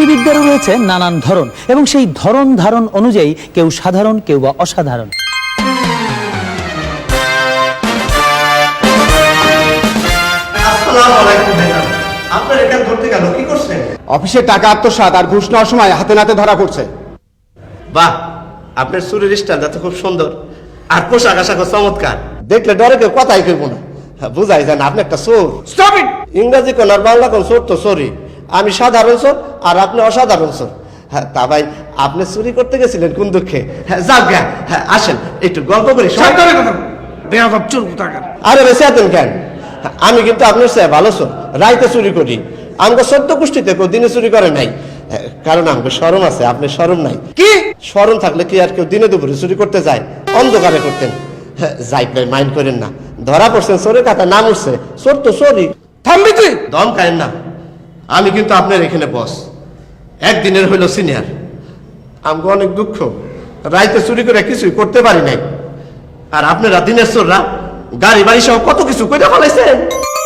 বুদ্ধিবিদ্যারও রয়েছে নানান ধরন এবং সেই ধরন ধারণ অনুযায়ী কেউ সাধারণ কেউ বা অসাধারণ। আসসালামু আলাইকুম ভাইজান আপনার এখানে ধরতে গেল কি করছেন? অফিসে টাকা আত্মসাৎ আর ঘুষ নেওয়ার সময় হাতে নাতে ধরা পড়ছে। বাহ আপনার চুরির স্টাইল তো খুব সুন্দর। আর পোশাক আশাক চমৎকার। দেখলে ডরে কেউ কথাই কেউ না হ্যাঁ, বুঝাই যান আপনি একটা চোর। স্টপ ইংরাজি কোন আর বাংলা কোন চোর তো চোরই। আমি সাধারণ চোর আর আপনি অসাধারণ চোর হ্যাঁ তা ভাই আপনি চুরি করতে গেছিলেন কোন দুঃখে? হ্যাঁ যাক গা হ্যাঁ আসেন একটু গল্প করি আরে বেঁচে আছেন কেন? আমি কিন্তু আপনার চেয়ে ভালো চোর রাইতে চুরি করি। আমাকে সত্য গোষ্ঠীতে কেউ দিনে চুরি করে নাই। হ্যাঁ, কারণ আমাকে সরম আছে আপনি সরম নাই। কি? স্মরণ থাকলে কি আর কেউ দিনে দুপুরে চুরি করতে যায়? অন্ধকারে করতেন। হ্যাঁ, যাই ভাই মাইন্ড করেন না। ধরা পড়ছেন চোরের কথা নাম উঠছে। চোর তো চোরই। থামবি তুই? দম খায়েন না। আমি কিন্তু আপনার এখানে বস একদিনের হইল সিনিয়র আমাকে অনেক দুঃখ। রাইতে চুরি করে কিছুই করতে পারি নাই। আর আপনারা দিনের চোররা গাড়ি বাড়ি সহ কত কিছু করে ফেলাইছেন?